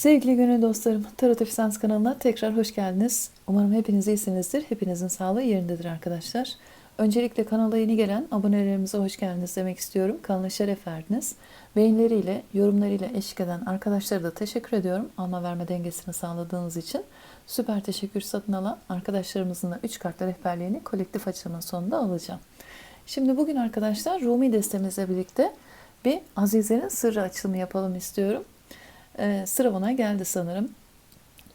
Sevgili gönül dostlarım, Tarot Efsans kanalına tekrar hoş geldiniz. Umarım hepiniz iyisinizdir. Hepinizin sağlığı yerindedir arkadaşlar. Öncelikle kanala yeni gelen abonelerimize hoş geldiniz demek istiyorum. Kanala şeref verdiniz. Beğenileriyle, yorumlarıyla eşlik eden arkadaşlara da teşekkür ediyorum. Alma verme dengesini sağladığınız için. Süper teşekkür satın alan arkadaşlarımızın da 3 kartla rehberliğini kolektif açılımın sonunda alacağım. Şimdi bugün arkadaşlar Rumi destemizle birlikte bir Azize'nin sırrı açılımı yapalım istiyorum. Ee, sıra bana geldi sanırım.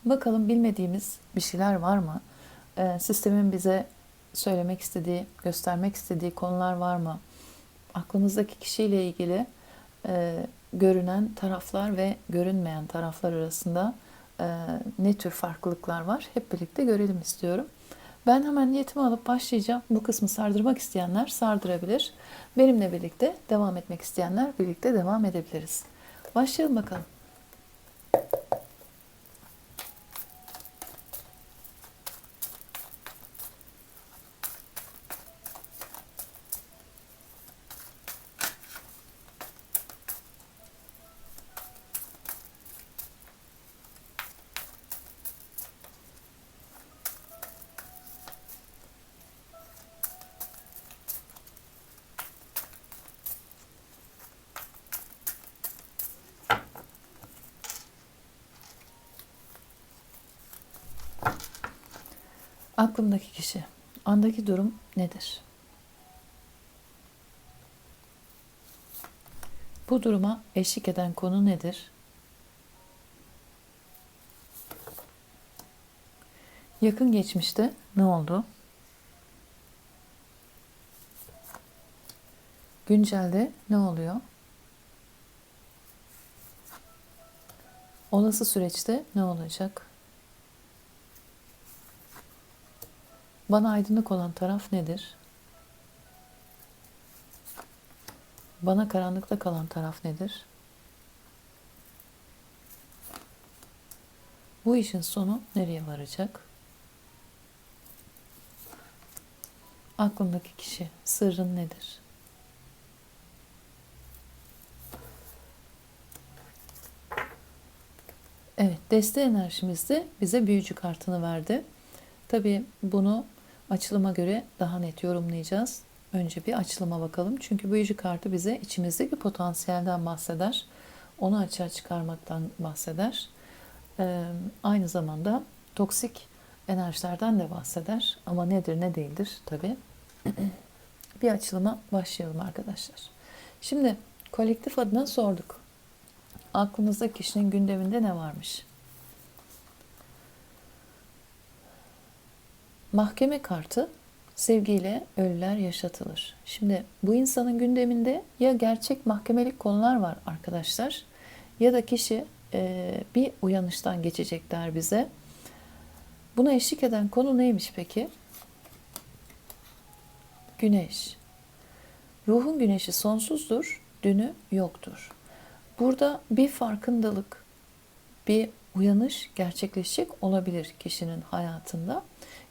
Bakalım bilmediğimiz bir şeyler var mı? Ee, sistemin bize söylemek istediği, göstermek istediği konular var mı? Aklımızdaki kişiyle ilgili e, görünen taraflar ve görünmeyen taraflar arasında e, ne tür farklılıklar var? Hep birlikte görelim istiyorum. Ben hemen niyetimi alıp başlayacağım. Bu kısmı sardırmak isteyenler sardırabilir. Benimle birlikte devam etmek isteyenler birlikte devam edebiliriz. Başlayalım bakalım. Aklımdaki kişi, andaki durum nedir? Bu duruma eşlik eden konu nedir? Yakın geçmişte ne oldu? Güncelde ne oluyor? Olası süreçte ne olacak? Bana aydınlık olan taraf nedir? Bana karanlıkta kalan taraf nedir? Bu işin sonu nereye varacak? Aklımdaki kişi sırrın nedir? Evet, deste enerjimizde bize büyücü kartını verdi. Tabii bunu açılıma göre daha net yorumlayacağız. Önce bir açılıma bakalım. Çünkü büyücü kartı bize içimizdeki potansiyelden bahseder. Onu açığa çıkarmaktan bahseder. Ee, aynı zamanda toksik enerjilerden de bahseder. Ama nedir ne değildir tabii. bir açılıma başlayalım arkadaşlar. Şimdi kolektif adına sorduk. Aklınızda kişinin gündeminde ne varmış? Mahkeme kartı sevgiyle ölüler yaşatılır. Şimdi bu insanın gündeminde ya gerçek mahkemelik konular var arkadaşlar ya da kişi e, bir uyanıştan geçecekler bize. Buna eşlik eden konu neymiş peki? Güneş. Ruhun güneşi sonsuzdur, dünü yoktur. Burada bir farkındalık, bir uyanış gerçekleşecek olabilir kişinin hayatında.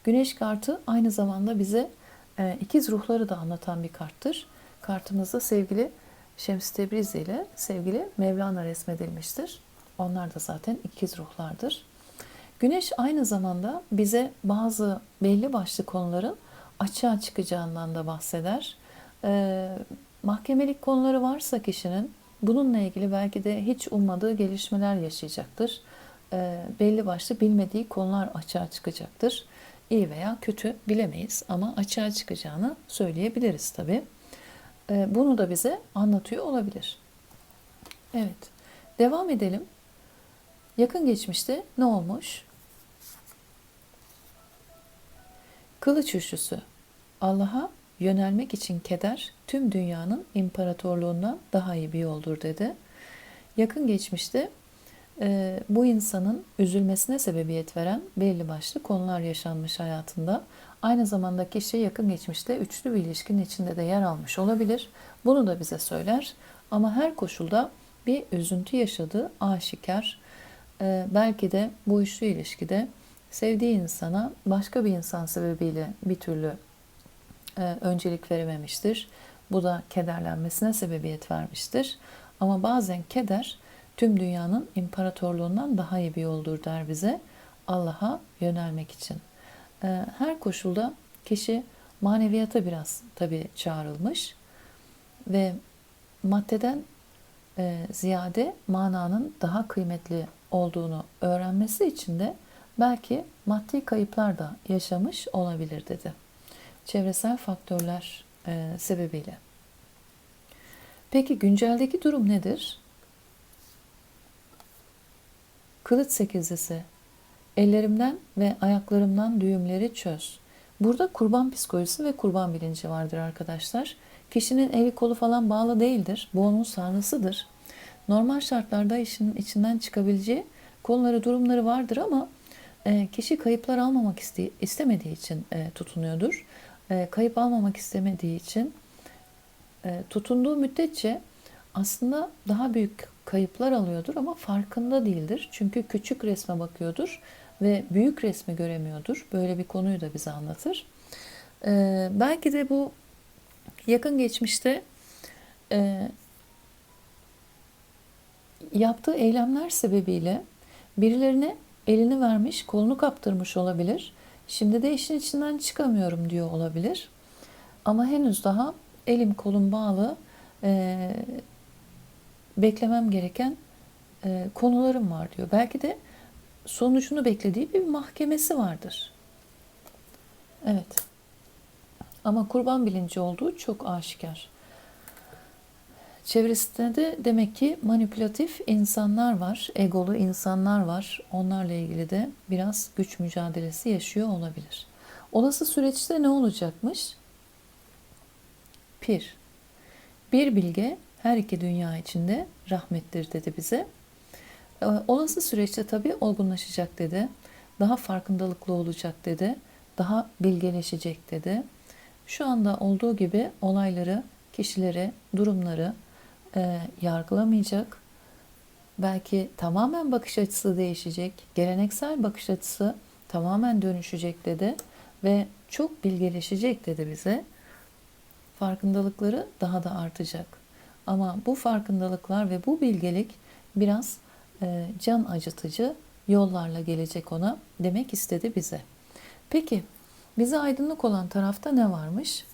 Güneş kartı aynı zamanda bize e, ikiz ruhları da anlatan bir karttır. Kartımızda sevgili Şems Tebrizi ile sevgili Mevlana resmedilmiştir. Onlar da zaten ikiz ruhlardır. Güneş aynı zamanda bize bazı belli başlı konuların açığa çıkacağından da bahseder. E, mahkemelik konuları varsa kişinin bununla ilgili belki de hiç ummadığı gelişmeler yaşayacaktır. E, belli başlı bilmediği konular açığa çıkacaktır iyi veya kötü bilemeyiz ama açığa çıkacağını söyleyebiliriz tabi. Ee, bunu da bize anlatıyor olabilir. Evet. Devam edelim. Yakın geçmişte ne olmuş? Kılıç üçlüsü. Allah'a yönelmek için keder tüm dünyanın imparatorluğundan daha iyi bir yoldur dedi. Yakın geçmişte e, bu insanın üzülmesine sebebiyet veren belli başlı konular yaşanmış hayatında. Aynı zamanda kişi yakın geçmişte üçlü bir ilişkinin içinde de yer almış olabilir. Bunu da bize söyler. Ama her koşulda bir üzüntü yaşadığı aşikar. E, belki de bu üçlü ilişkide sevdiği insana başka bir insan sebebiyle bir türlü e, öncelik verememiştir. Bu da kederlenmesine sebebiyet vermiştir. Ama bazen keder tüm dünyanın imparatorluğundan daha iyi bir yoldur der bize Allah'a yönelmek için. Ee, her koşulda kişi maneviyata biraz tabi çağrılmış ve maddeden e, ziyade mananın daha kıymetli olduğunu öğrenmesi için de belki maddi kayıplar da yaşamış olabilir dedi. Çevresel faktörler e, sebebiyle. Peki günceldeki durum nedir? Kılıç sekizlisi. Ellerimden ve ayaklarımdan düğümleri çöz. Burada kurban psikolojisi ve kurban bilinci vardır arkadaşlar. Kişinin eli kolu falan bağlı değildir. Bu onun sanrısıdır. Normal şartlarda işin içinden çıkabileceği konuları, durumları vardır ama e, kişi kayıplar almamak iste, istemediği için e, tutunuyordur. E, kayıp almamak istemediği için tutunduğu müddetçe aslında daha büyük kayıplar alıyordur ama farkında değildir. Çünkü küçük resme bakıyordur ve büyük resmi göremiyordur. Böyle bir konuyu da bize anlatır. E, belki de bu yakın geçmişte e, yaptığı eylemler sebebiyle birilerine elini vermiş, kolunu kaptırmış olabilir. Şimdi de işin içinden çıkamıyorum diyor olabilir. Ama henüz daha elim kolum bağlı e, beklemem gereken e, konularım var diyor. Belki de sonucunu beklediği bir mahkemesi vardır. Evet. Ama kurban bilinci olduğu çok aşikar. Çevresinde de demek ki manipülatif insanlar var, egolu insanlar var. Onlarla ilgili de biraz güç mücadelesi yaşıyor olabilir. Olası süreçte ne olacakmış? Pir. Bir bilge her iki dünya içinde rahmettir dedi bize. Ee, olası süreçte tabii olgunlaşacak dedi. Daha farkındalıklı olacak dedi. Daha bilgeleşecek dedi. Şu anda olduğu gibi olayları, kişileri, durumları e, yargılamayacak. Belki tamamen bakış açısı değişecek. Geleneksel bakış açısı tamamen dönüşecek dedi ve çok bilgeleşecek dedi bize. Farkındalıkları daha da artacak. Ama bu farkındalıklar ve bu bilgelik biraz e, can acıtıcı yollarla gelecek ona demek istedi bize. Peki bize aydınlık olan tarafta ne varmış?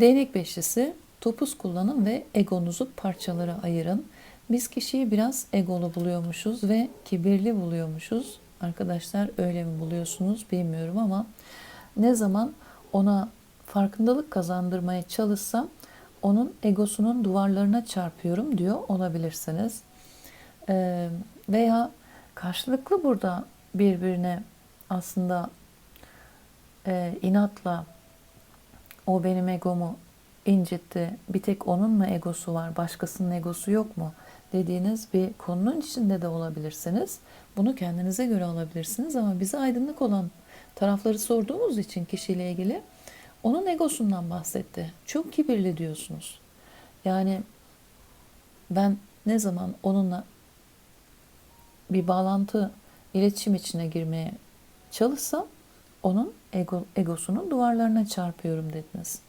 Değnek beşlisi topuz kullanın ve egonuzu parçalara ayırın. Biz kişiyi biraz egolu buluyormuşuz ve kibirli buluyormuşuz. Arkadaşlar öyle mi buluyorsunuz bilmiyorum ama ne zaman ona farkındalık kazandırmaya çalışsam onun egosunun duvarlarına çarpıyorum diyor olabilirsiniz. Ee, veya karşılıklı burada birbirine aslında e, inatla o benim egomu incitti. Bir tek onun mu egosu var, başkasının egosu yok mu dediğiniz bir konunun içinde de olabilirsiniz. Bunu kendinize göre alabilirsiniz ama bize aydınlık olan tarafları sorduğumuz için kişiyle ilgili onun egosundan bahsetti. Çok kibirli diyorsunuz. Yani ben ne zaman onunla bir bağlantı, iletişim içine girmeye çalışsam onun ego, egosunun duvarlarına çarpıyorum dediniz.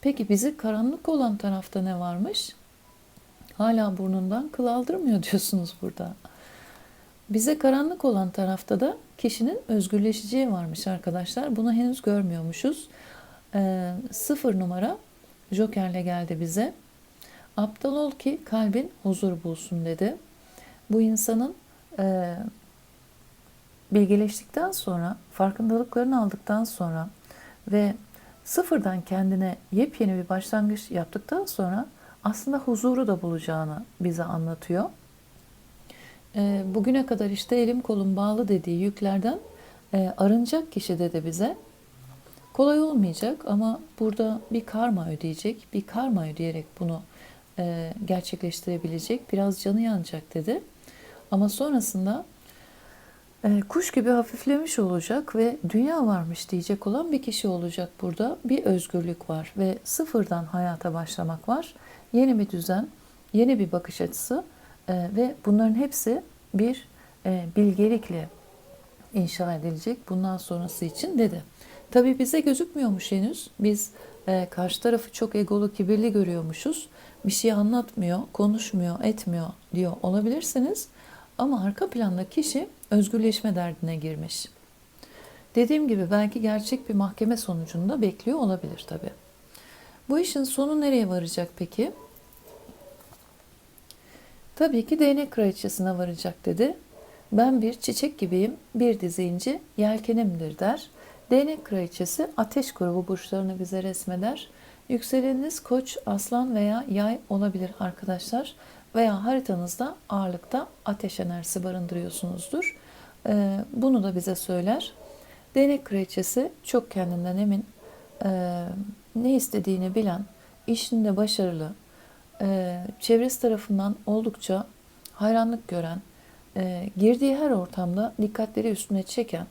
Peki bizi karanlık olan tarafta ne varmış? Hala burnundan kıl aldırmıyor diyorsunuz burada. Bize karanlık olan tarafta da kişinin özgürleşeceği varmış arkadaşlar. Bunu henüz görmüyormuşuz. Ee, sıfır numara Joker'le geldi bize. Aptal ol ki kalbin huzur bulsun dedi. Bu insanın e, bilgeleştikten sonra, farkındalıklarını aldıktan sonra ve sıfırdan kendine yepyeni bir başlangıç yaptıktan sonra aslında huzuru da bulacağını bize anlatıyor. E, bugüne kadar işte elim kolum bağlı dediği yüklerden e, arınacak kişi dedi bize. Kolay olmayacak ama burada bir karma ödeyecek, bir karma ödeyerek bunu e, gerçekleştirebilecek, biraz canı yanacak dedi. Ama sonrasında e, kuş gibi hafiflemiş olacak ve dünya varmış diyecek olan bir kişi olacak burada. Bir özgürlük var ve sıfırdan hayata başlamak var. Yeni bir düzen, yeni bir bakış açısı e, ve bunların hepsi bir e, bilgelikle inşa edilecek bundan sonrası için dedi. Tabii bize gözükmüyormuş henüz. Biz e, karşı tarafı çok egolu, kibirli görüyormuşuz. bir şey anlatmıyor, konuşmuyor, etmiyor diyor olabilirsiniz. Ama arka planda kişi özgürleşme derdine girmiş. Dediğim gibi belki gerçek bir mahkeme sonucunda bekliyor olabilir tabii. Bu işin sonu nereye varacak peki? Tabii ki değnek kraliçesine varacak dedi. Ben bir çiçek gibiyim, bir dizi inci yelkenimdir der. Değnek kraliçesi ateş grubu burçlarını bize resmeder. Yükseleniniz koç, aslan veya yay olabilir arkadaşlar. Veya haritanızda ağırlıkta ateş enerjisi barındırıyorsunuzdur. Ee, bunu da bize söyler. Değnek kraliçesi çok kendinden emin, e, ne istediğini bilen, işinde başarılı, e, çevresi tarafından oldukça hayranlık gören, e, girdiği her ortamda dikkatleri üstüne çeken,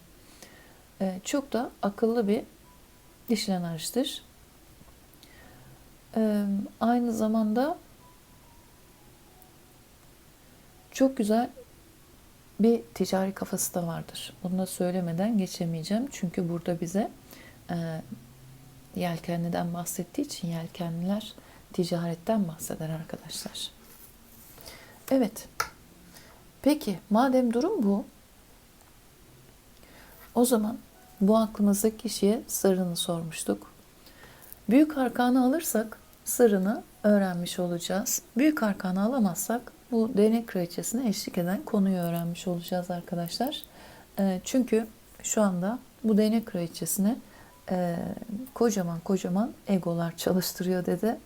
e, çok da akıllı bir dişil enerjidir. E, aynı zamanda çok güzel bir ticari kafası da vardır. Bunu da söylemeden geçemeyeceğim. Çünkü burada bize e, yelkenliden bahsettiği için yelkenliler ticaretten bahseder arkadaşlar. Evet. Peki madem durum bu o zaman bu aklımızdaki kişiye sırrını sormuştuk. Büyük arkanı alırsak sırrını öğrenmiş olacağız. Büyük arkanı alamazsak bu değnek kraliçesine eşlik eden konuyu öğrenmiş olacağız arkadaşlar. E, çünkü şu anda bu değnek kraliçesine e, kocaman kocaman egolar çalıştırıyor dedi.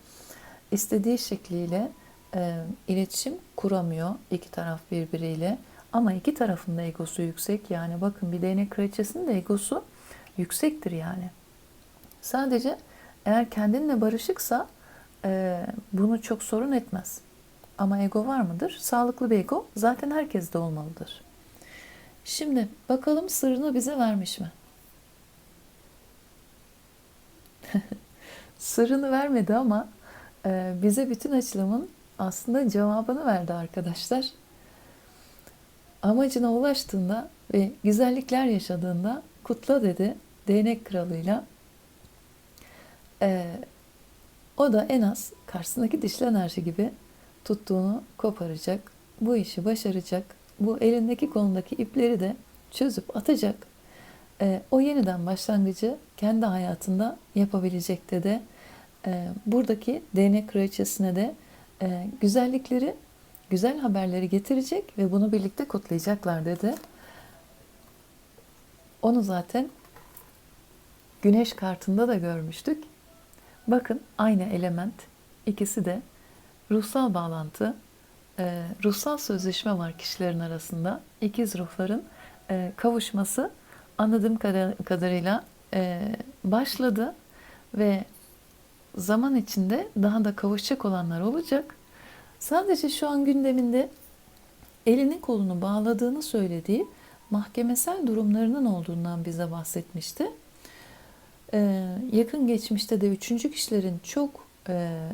İstediği şekliyle e, iletişim kuramıyor iki taraf birbiriyle. Ama iki tarafın da egosu yüksek. Yani bakın bir değnek kraliçesinin de egosu yüksektir yani. Sadece eğer kendinle barışıksa e, bunu çok sorun etmez. Ama ego var mıdır? Sağlıklı bir ego zaten herkeste olmalıdır. Şimdi bakalım sırrını bize vermiş mi? sırrını vermedi ama e, bize bütün açılımın aslında cevabını verdi arkadaşlar. Amacına ulaştığında ve güzellikler yaşadığında kutla dedi değnek kralıyla. E, o da en az karşısındaki dişli enerji gibi tuttuğunu koparacak, bu işi başaracak, bu elindeki kolundaki ipleri de çözüp atacak. E, o yeniden başlangıcı kendi hayatında yapabilecek de e, buradaki değnek kraliçesine de e, güzellikleri, güzel haberleri getirecek ve bunu birlikte kutlayacaklar dedi. Onu zaten güneş kartında da görmüştük. Bakın aynı element ikisi de ruhsal bağlantı, e, ruhsal sözleşme var kişilerin arasında. İkiz ruhların e, kavuşması anladığım kadarıyla e, başladı ve zaman içinde daha da kavuşacak olanlar olacak. Sadece şu an gündeminde elini kolunu bağladığını söylediği mahkemesel durumlarının olduğundan bize bahsetmişti. Ee, yakın geçmişte de üçüncü kişilerin çok e,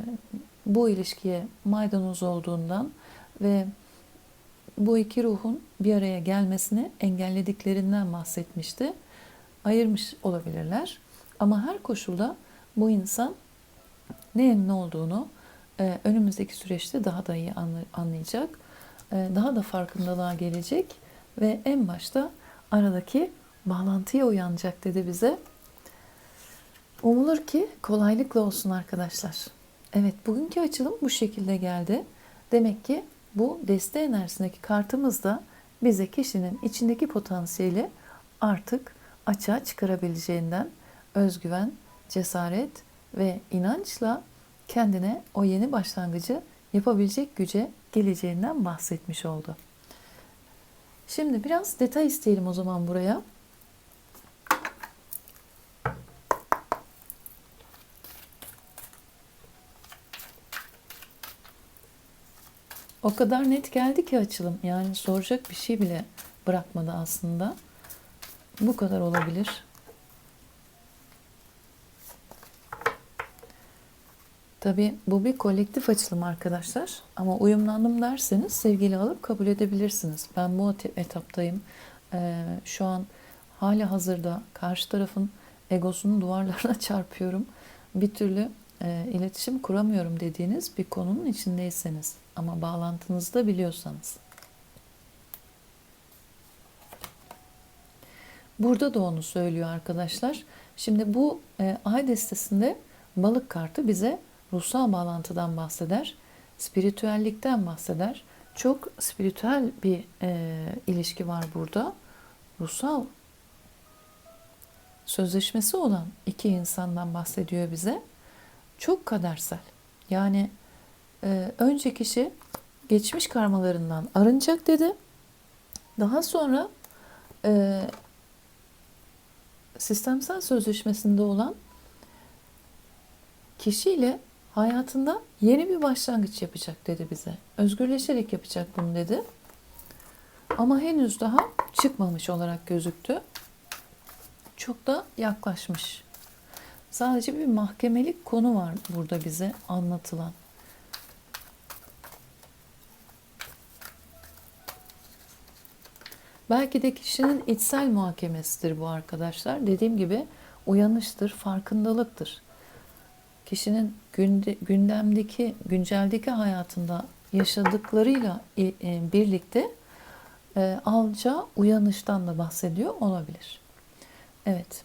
bu ilişkiye maydanoz olduğundan ve bu iki ruhun bir araya gelmesini engellediklerinden bahsetmişti. Ayırmış olabilirler. Ama her koşulda bu insan neyin ne olduğunu e, önümüzdeki süreçte daha da iyi anlayacak. E, daha da farkındalığa gelecek ve en başta aradaki bağlantıya uyanacak dedi bize. Umulur ki kolaylıkla olsun arkadaşlar. Evet bugünkü açılım bu şekilde geldi. Demek ki bu deste enerjisindeki kartımız da bize kişinin içindeki potansiyeli artık açığa çıkarabileceğinden özgüven, cesaret ve inançla kendine o yeni başlangıcı yapabilecek güce geleceğinden bahsetmiş oldu. Şimdi biraz detay isteyelim o zaman buraya. O kadar net geldi ki açılım. Yani soracak bir şey bile bırakmadı aslında. Bu kadar olabilir. Tabii bu bir kolektif açılım arkadaşlar. Ama uyumlandım derseniz sevgili alıp kabul edebilirsiniz. Ben bu etaptayım. Ee, şu an hali hazırda karşı tarafın egosunu duvarlarına çarpıyorum. Bir türlü e, iletişim kuramıyorum dediğiniz bir konunun içindeyseniz ama bağlantınızı da biliyorsanız. Burada da onu söylüyor arkadaşlar. Şimdi bu e, ay destesinde balık kartı bize ruhsal bağlantıdan bahseder, spiritüellikten bahseder. Çok spiritüel bir e, ilişki var burada. Ruhsal sözleşmesi olan iki insandan bahsediyor bize. Çok kadersel. Yani e, önce kişi geçmiş karmalarından arınacak dedi. Daha sonra e, sistemsel sözleşmesinde olan kişiyle hayatında yeni bir başlangıç yapacak dedi bize. Özgürleşerek yapacak bunu dedi. Ama henüz daha çıkmamış olarak gözüktü. Çok da yaklaşmış. Sadece bir mahkemelik konu var burada bize anlatılan. Belki de kişinin içsel muhakemesidir bu arkadaşlar. Dediğim gibi uyanıştır, farkındalıktır. Kişinin günde, gündemdeki, günceldeki hayatında yaşadıklarıyla e, birlikte e, uyanıştan da bahsediyor olabilir. Evet.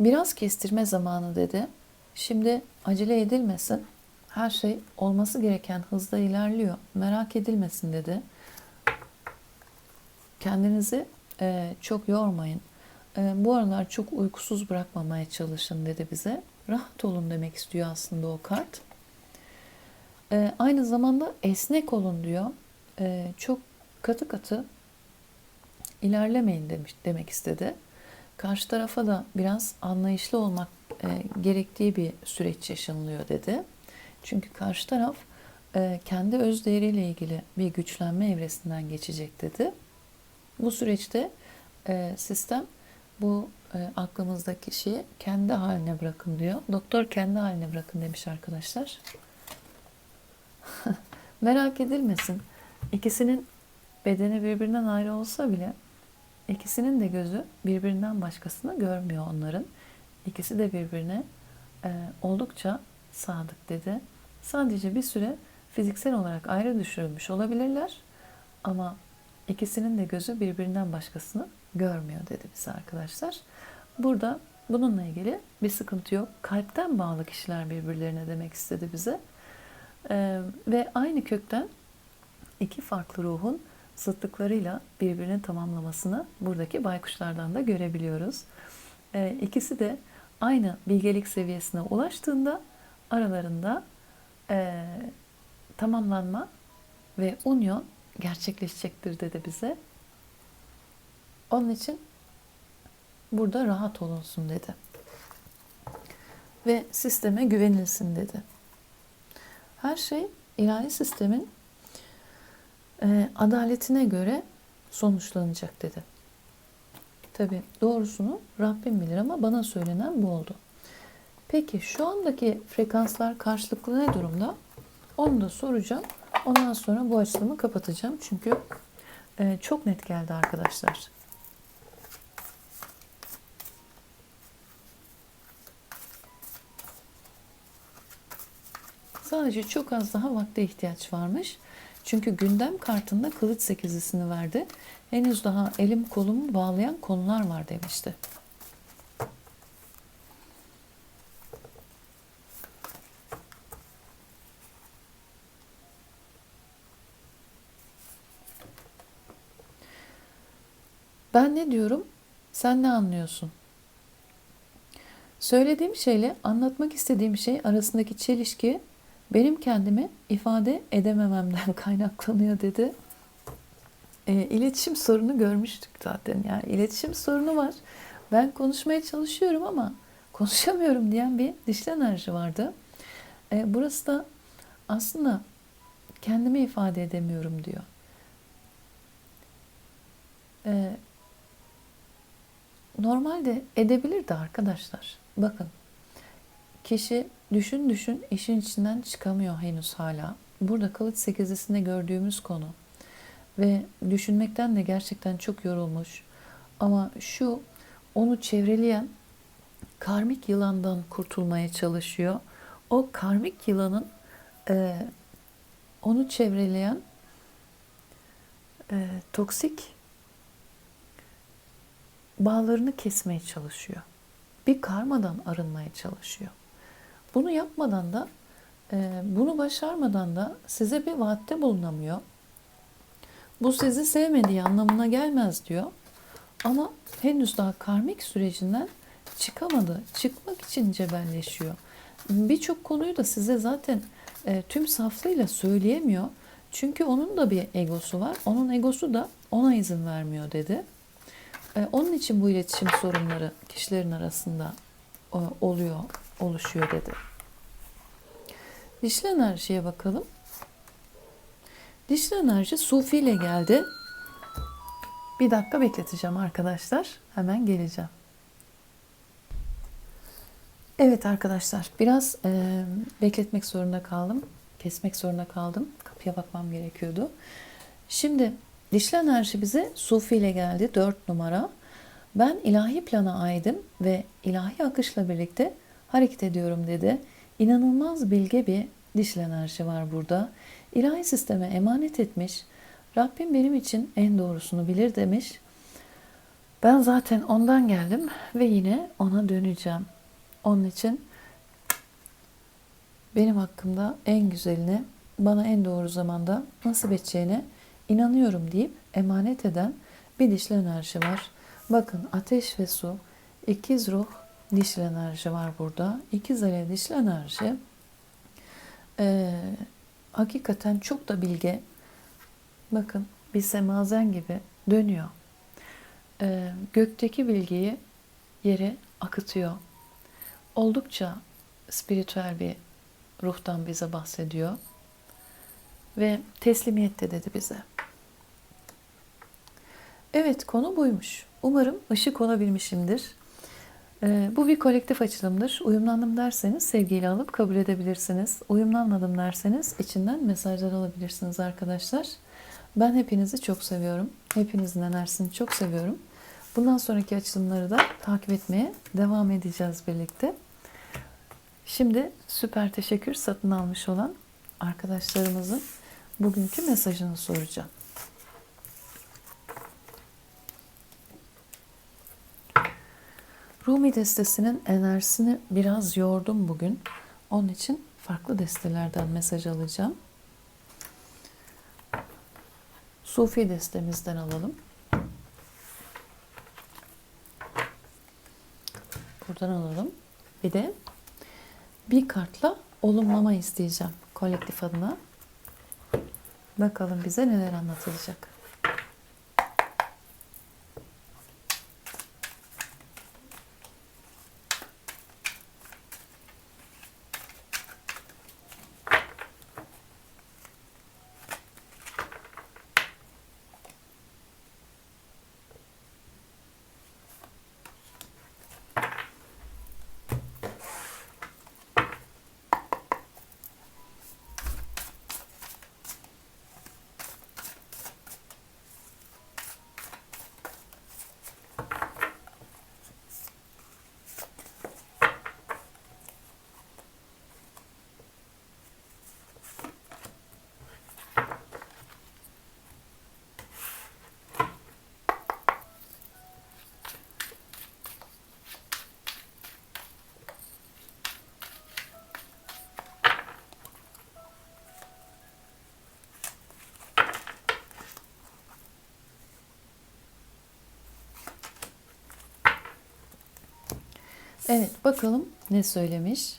Biraz kestirme zamanı dedi. Şimdi acele edilmesin. Her şey olması gereken hızda ilerliyor. Merak edilmesin dedi. Kendinizi e, çok yormayın. E, bu aralar çok uykusuz bırakmamaya çalışın dedi bize. Rahat olun demek istiyor aslında o kart. E, aynı zamanda esnek olun diyor. E, çok katı katı ilerlemeyin demiş demek istedi. Karşı tarafa da biraz anlayışlı olmak e, gerektiği bir süreç yaşanılıyor dedi. Çünkü karşı taraf e, kendi öz değeriyle ilgili bir güçlenme evresinden geçecek dedi. Bu süreçte e, sistem bu e, aklımızdaki kişiyi kendi haline bırakın diyor. Doktor kendi haline bırakın demiş arkadaşlar. Merak edilmesin. İkisinin bedeni birbirinden ayrı olsa bile ikisinin de gözü birbirinden başkasını görmüyor onların. İkisi de birbirine e, oldukça sadık dedi. Sadece bir süre fiziksel olarak ayrı düşürülmüş olabilirler ama ikisinin de gözü birbirinden başkasını görmüyor dedi bize arkadaşlar. Burada bununla ilgili bir sıkıntı yok. Kalpten bağlı kişiler birbirlerine demek istedi bize. Ee, ve aynı kökten iki farklı ruhun zıtlıklarıyla birbirini tamamlamasını buradaki baykuşlardan da görebiliyoruz. Ee, ikisi de aynı bilgelik seviyesine ulaştığında aralarında e, tamamlanma ve union gerçekleşecektir dedi bize. Onun için burada rahat olunsun dedi. Ve sisteme güvenilsin dedi. Her şey ilahi sistemin e, adaletine göre sonuçlanacak dedi. Tabi doğrusunu Rabbim bilir ama bana söylenen bu oldu. Peki şu andaki frekanslar karşılıklı ne durumda? Onu da soracağım. Ondan sonra bu açılımı kapatacağım. Çünkü e, çok net geldi arkadaşlar. Sadece çok az daha vakte ihtiyaç varmış. Çünkü gündem kartında kılıç sekizlisini verdi. Henüz daha elim kolumu bağlayan konular var demişti. Ben ne diyorum? Sen ne anlıyorsun? Söylediğim şeyle anlatmak istediğim şey arasındaki çelişki benim kendimi ifade edemememden kaynaklanıyor dedi. E, iletişim sorunu görmüştük zaten. Yani iletişim sorunu var. Ben konuşmaya çalışıyorum ama konuşamıyorum diyen bir dişli enerji vardı. E, burası da aslında kendimi ifade edemiyorum diyor. E, normalde edebilirdi arkadaşlar. Bakın kişi düşün düşün işin içinden çıkamıyor henüz hala. Burada kılıç sekizlisinde gördüğümüz konu ve düşünmekten de gerçekten çok yorulmuş. Ama şu onu çevreleyen karmik yılandan kurtulmaya çalışıyor. O karmik yılanın e, onu çevreleyen e, toksik bağlarını kesmeye çalışıyor. Bir karmadan arınmaya çalışıyor. Bunu yapmadan da, e, bunu başarmadan da size bir vaatte bulunamıyor. Bu sizi sevmediği anlamına gelmez diyor. Ama henüz daha karmik sürecinden çıkamadı. Çıkmak için cebelleşiyor. Birçok konuyu da size zaten e, tüm saflığıyla söyleyemiyor. Çünkü onun da bir egosu var. Onun egosu da ona izin vermiyor dedi. E, onun için bu iletişim sorunları kişilerin arasında oluyor, oluşuyor dedi. Dişli enerjiye bakalım. Dişli enerji Sufi ile geldi. Bir dakika bekleteceğim arkadaşlar. Hemen geleceğim. Evet arkadaşlar biraz e, bekletmek zorunda kaldım. Kesmek zorunda kaldım. Kapıya bakmam gerekiyordu. Şimdi dişli enerji bize Sufi ile geldi. 4 numara. Ben ilahi plana aidim ve ilahi akışla birlikte hareket ediyorum dedi. İnanılmaz bilge bir dişli enerji var burada. İlahi sisteme emanet etmiş. Rabbim benim için en doğrusunu bilir demiş. Ben zaten ondan geldim ve yine ona döneceğim. Onun için benim hakkımda en güzelini bana en doğru zamanda nasip edeceğine inanıyorum deyip emanet eden bir dişli enerji var. Bakın ateş ve su, ikiz ruh dişli enerji var burada. İkiz alev dişli enerji. Ee, hakikaten çok da bilge. Bakın bir semazen gibi dönüyor. Ee, gökteki bilgiyi yere akıtıyor. Oldukça spiritüel bir ruhtan bize bahsediyor. Ve teslimiyet de dedi bize. Evet konu buymuş. Umarım ışık olabilmişimdir. Ee, bu bir kolektif açılımdır. Uyumlandım derseniz sevgiyle alıp kabul edebilirsiniz. Uyumlanmadım derseniz içinden mesajlar alabilirsiniz arkadaşlar. Ben hepinizi çok seviyorum. Hepinizin enerjisini çok seviyorum. Bundan sonraki açılımları da takip etmeye devam edeceğiz birlikte. Şimdi süper teşekkür satın almış olan arkadaşlarımızın bugünkü mesajını soracağım. Rumi destesinin enerjisini biraz yordum bugün. Onun için farklı destelerden mesaj alacağım. Sufi destemizden alalım. Buradan alalım. Bir de bir kartla olumlama isteyeceğim kolektif adına. Bakalım bize neler anlatılacak. Evet bakalım ne söylemiş.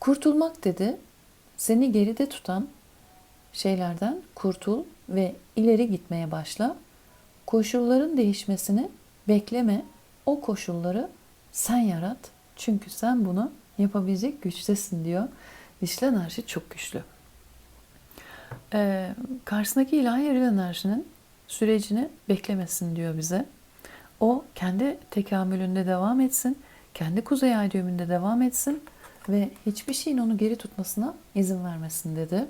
Kurtulmak dedi. Seni geride tutan şeylerden kurtul ve ileri gitmeye başla. Koşulların değişmesini bekleme. O koşulları sen yarat. Çünkü sen bunu yapabilecek güçtesin diyor. Dişli enerji çok güçlü. Ee, karşısındaki ilahi eril enerjinin sürecini beklemesin diyor bize. O kendi tekamülünde devam etsin kendi kuzey ay düğümünde devam etsin ve hiçbir şeyin onu geri tutmasına izin vermesin dedi.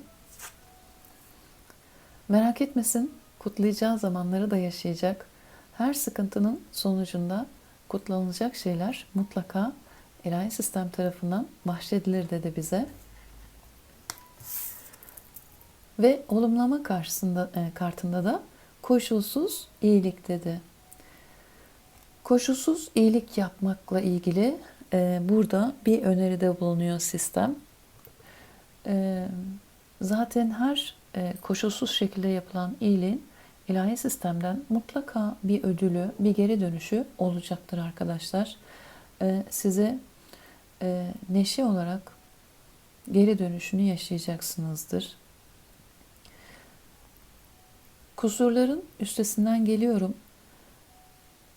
Merak etmesin, kutlayacağı zamanları da yaşayacak. Her sıkıntının sonucunda kutlanılacak şeyler mutlaka ilahi sistem tarafından bahşedilir dedi bize. Ve olumlama karşısında e, kartında da koşulsuz iyilik dedi. Koşulsuz iyilik yapmakla ilgili e, burada bir öneride bulunuyor sistem. E, zaten her e, koşulsuz şekilde yapılan iyiliğin ilahi sistemden mutlaka bir ödülü, bir geri dönüşü olacaktır arkadaşlar. E, size e, neşe olarak geri dönüşünü yaşayacaksınızdır. Kusurların üstesinden geliyorum.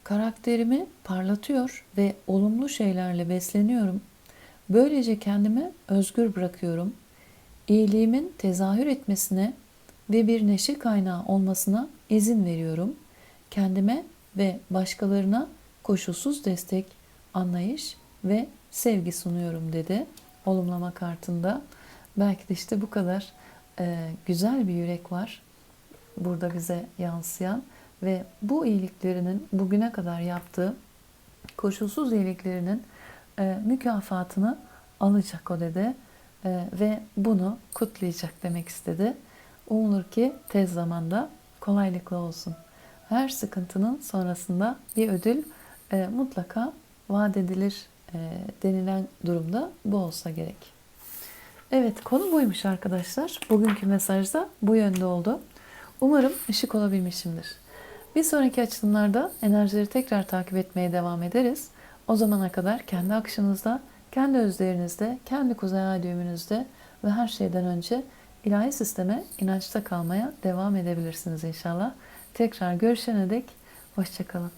Karakterimi parlatıyor ve olumlu şeylerle besleniyorum. Böylece kendimi özgür bırakıyorum. İyiliğimin tezahür etmesine ve bir neşe kaynağı olmasına izin veriyorum. Kendime ve başkalarına koşulsuz destek, anlayış ve sevgi sunuyorum dedi olumlama kartında. Belki de işte bu kadar e, güzel bir yürek var burada bize yansıyan ve bu iyiliklerinin bugüne kadar yaptığı koşulsuz iyiliklerinin e, mükafatını alacak o dedi e, ve bunu kutlayacak demek istedi. Umulur ki tez zamanda kolaylıkla olsun. Her sıkıntının sonrasında bir ödül e, mutlaka vaat edilir e, denilen durumda bu olsa gerek. Evet konu buymuş arkadaşlar. Bugünkü mesajda bu yönde oldu. Umarım ışık olabilmişimdir. Bir sonraki açılımlarda enerjileri tekrar takip etmeye devam ederiz. O zamana kadar kendi akışınızda, kendi özlerinizde, kendi kuzey ay düğümünüzde ve her şeyden önce ilahi sisteme inançta kalmaya devam edebilirsiniz inşallah. Tekrar görüşene dek hoşçakalın.